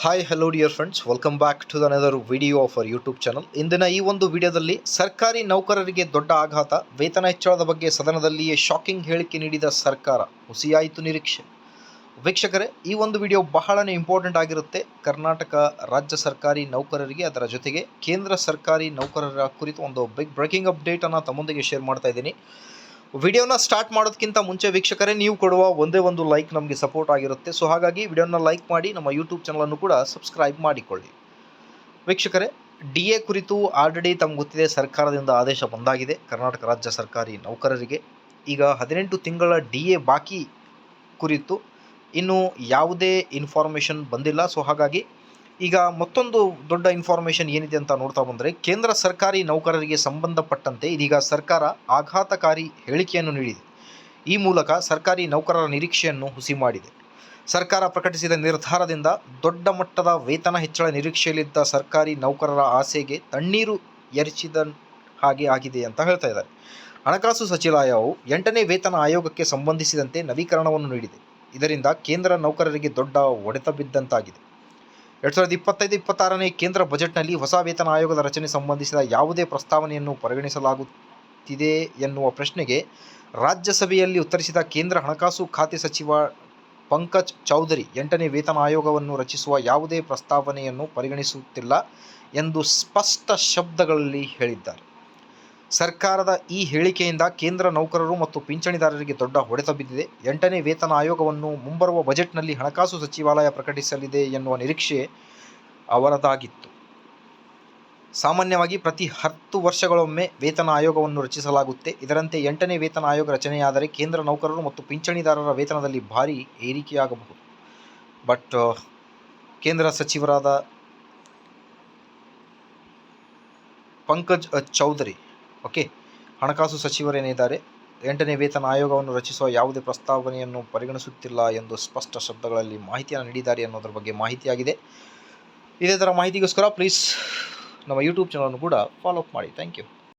Hi hello dear friends welcome back to another video of our YouTube channel ಇಂದಿನ ಈ ಒಂದು ವಿಡಿಯೋದಲ್ಲಿ ಸರ್ಕಾರಿ ನೌಕರರಿಗೆ ದೊಡ್ಡ ಆಘಾತ, ವೇತನ ಹೆಚ್ಚಳದ ಬಗ್ಗೆ ಸದನದಲ್ಲಿಯೇ ಶಾಕಿಂಗ್ ಹೇಳಿಕೆ ನೀಡಿದ ಸರ್ಕಾರ. ಹುಸಿಯಾಯಿತು ನಿರೀಕ್ಷೆ. ವೀಕ್ಷಕರೇ, ಈ ಒಂದು ವಿಡಿಯೋ ಬಹಳನೇ ಇಂಪಾರ್ಟೆಂಟ್ ಆಗಿರುತ್ತೆ. ಕರ್ನಾಟಕ ರಾಜ್ಯ ಸರ್ಕಾರಿ ನೌಕರರಿಗೆ ಅದರ ಜೊತೆಗೆ ಕೇಂದ್ರ ಸರ್ಕಾರಿ ನೌಕರರ ಕುರಿತು ಒಂದು ಬಿಗ್ ಬ್ರೇಕಿಂಗ್ ಅಪ್ಡೇಟನ್ನು ತಮ್ಮೊಂದಿಗೆ ಶೇರ್ ಮಾಡ್ತಾ ಇದ್ದೀನಿ. ವಿಡಿಯೋನ ಸ್ಟಾರ್ಟ್ ಮಾಡೋದಕ್ಕಿಂತ ಮುಂಚೆ ವೀಕ್ಷಕರೇ, ನೀವು ಕೊಡುವ ಒಂದೇ ಒಂದು ಲೈಕ್ ನಮಗೆ ಸಪೋರ್ಟ್ ಆಗಿರುತ್ತೆ. ಸೊ ಹಾಗಾಗಿ ವಿಡಿಯೋನ ಲೈಕ್ ಮಾಡಿ, ನಮ್ಮ ಯೂಟ್ಯೂಬ್ ಚಾನಲನ್ನು ಕೂಡ ಸಬ್ಸ್ಕ್ರೈಬ್ ಮಾಡಿಕೊಳ್ಳಿ. ವೀಕ್ಷಕರೇ ಡಿ ಎ ಕುರಿತು ಆಲ್ರೆಡಿ ತಮ್ಗೆ ಗೊತ್ತಿದೆ, ಸರ್ಕಾರದಿಂದ ಆದೇಶ ಬಂದಾಗಿದೆ. ಕರ್ನಾಟಕ ರಾಜ್ಯ ಸರ್ಕಾರಿ ನೌಕರರಿಗೆ. ಈಗ ಹದಿನೆಂಟು ತಿಂಗಳ ಡಿ ಎ ಬಾಕಿ ಕುರಿತು ಇನ್ನು ಯಾವುದೇ ಇನ್ಫಾರ್ಮೇಷನ್ ಬಂದಿಲ್ಲ. ಸೊ ಹಾಗಾಗಿ ಈಗ ಮತ್ತೊಂದು ದೊಡ್ಡ ಇನ್ಫಾರ್ಮೇಷನ್ ಏನಿದೆ ಅಂತ ನೋಡ್ತಾ ಬಂದರೆ, ಕೇಂದ್ರ ಸರ್ಕಾರಿ ನೌಕರರಿಗೆ ಸಂಬಂಧಪಟ್ಟಂತೆ ಇದೀಗ ಸರ್ಕಾರ ಆಘಾತಕಾರಿ ಹೇಳಿಕೆಯನ್ನು ನೀಡಿದೆ. ಈ ಮೂಲಕ ಸರ್ಕಾರಿ ನೌಕರರ ನಿರೀಕ್ಷೆಯನ್ನು ಹುಸಿ ಮಾಡಿದೆ. ಸರ್ಕಾರ ಪ್ರಕಟಿಸಿದ ನಿರ್ಧಾರದಿಂದ ದೊಡ್ಡ ಮಟ್ಟದ ವೇತನ ಹೆಚ್ಚಳ ನಿರೀಕ್ಷೆಯಲ್ಲಿದ್ದ ಸರ್ಕಾರಿ ನೌಕರರ ಆಸೆಗೆ ತಣ್ಣೀರು ಎರಚಿದ ಹಾಗೆ ಆಗಿದೆ ಅಂತ ಹೇಳ್ತಾ ಇದ್ದಾರೆ. ಹಣಕಾಸು ಸಚಿವಾಲಯವು ಎಂಟನೇ ವೇತನ ಆಯೋಗಕ್ಕೆ ಸಂಬಂಧಿಸಿದಂತೆ ನವೀಕರಣವನ್ನು ನೀಡಿದೆ. ಇದರಿಂದ ಕೇಂದ್ರ ನೌಕರರಿಗೆ ದೊಡ್ಡ ಹೊಡೆತ ಬಿದ್ದಂತಾಗಿದೆ. ಎರಡು ಸಾವಿರದ ಇಪ್ಪತ್ತೈದು, ಇಪ್ಪತ್ತಾರನೇ ಕೇಂದ್ರ ಬಜೆಟ್ನಲ್ಲಿ ಹೊಸ ವೇತನ ಆಯೋಗದ ರಚನೆ ಸಂಬಂಧಿಸಿದ ಯಾವುದೇ ಪ್ರಸ್ತಾವನೆಯನ್ನು ಪರಿಗಣಿಸಲಾಗುತ್ತಿದೆ ಎನ್ನುವ ಪ್ರಶ್ನೆಗೆ ರಾಜ್ಯಸಭೆಯಲ್ಲಿ ಉತ್ತರಿಸಿದ ಕೇಂದ್ರ ಹಣಕಾಸು ಖಾತೆ ಸಚಿವ ಪಂಕಜ್ ಚೌಧರಿ, ಎಂಟನೇ ವೇತನ ಆಯೋಗವನ್ನು ರಚಿಸುವ ಯಾವುದೇ ಪ್ರಸ್ತಾವನೆಯನ್ನು ಪರಿಗಣಿಸುತ್ತಿಲ್ಲ ಎಂದು ಸ್ಪಷ್ಟ ಶಬ್ದಗಳಲ್ಲಿ ಹೇಳಿದ್ದಾರೆ. ಸರ್ಕಾರದ ಈ ಹೇಳಿಕೆಯಿಂದ ಕೇಂದ್ರ ನೌಕರರು ಮತ್ತು ಪಿಂಚಣಿದಾರರಿಗೆ ದೊಡ್ಡ ಹೊಡೆತ ಬಿದ್ದಿದೆ. ಎಂಟನೇ ವೇತನ ಆಯೋಗವನ್ನು ಮುಂಬರುವ ಬಜೆಟ್ನಲ್ಲಿ ಹಣಕಾಸು ಸಚಿವಾಲಯ ಪ್ರಕಟಿಸಲಿದೆ ಎನ್ನುವ ನಿರೀಕ್ಷೆ ಅವರದಾಗಿತ್ತು. ಸಾಮಾನ್ಯವಾಗಿ ಪ್ರತಿ ಹತ್ತು ವರ್ಷಗಳೊಮ್ಮೆ ವೇತನ ಆಯೋಗವನ್ನು ರಚಿಸಲಾಗುತ್ತೆ. ಇದರಂತೆ ಎಂಟನೇ ವೇತನ ಆಯೋಗ ರಚನೆಯಾದರೆ ಕೇಂದ್ರ ನೌಕರರು ಮತ್ತು ಪಿಂಚಣಿದಾರರ ವೇತನದಲ್ಲಿ ಭಾರಿ ಏರಿಕೆಯಾಗಬಹುದು. ಬಟ್, ಕೇಂದ್ರ ಸಚಿವರಾದ ಪಂಕಜ್ ಚೌಧರಿ ಓಕೆ. ಹಣಕಾಸು ಸಚಿವರೇನಿದ್ದಾರೆ ಎಂಟನೇ ವೇತನ ಆಯೋಗವನ್ನು ರಚಿಸುವ ಯಾವುದೇ ಪ್ರಸ್ತಾವನೆಯನ್ನು ಪರಿಗಣಿಸುತ್ತಿಲ್ಲ ಎಂದು ಸ್ಪಷ್ಟ ಶಬ್ದಗಳಲ್ಲಿ ಮಾಹಿತಿಯನ್ನು ನೀಡಿದ್ದಾರೆ ಅನ್ನೋದ್ರ ಬಗ್ಗೆ ಮಾಹಿತಿಯಾಗಿದೆ. ಇದೇ ಥರ ಮಾಹಿತಿಗೋಸ್ಕರ ಪ್ಲೀಸ್ ನಮ್ಮ ಯೂಟ್ಯೂಬ್ ಚಾನಲನ್ನು ಕೂಡ ಫಾಲೋ ಅಪ್ ಮಾಡಿ. Thank you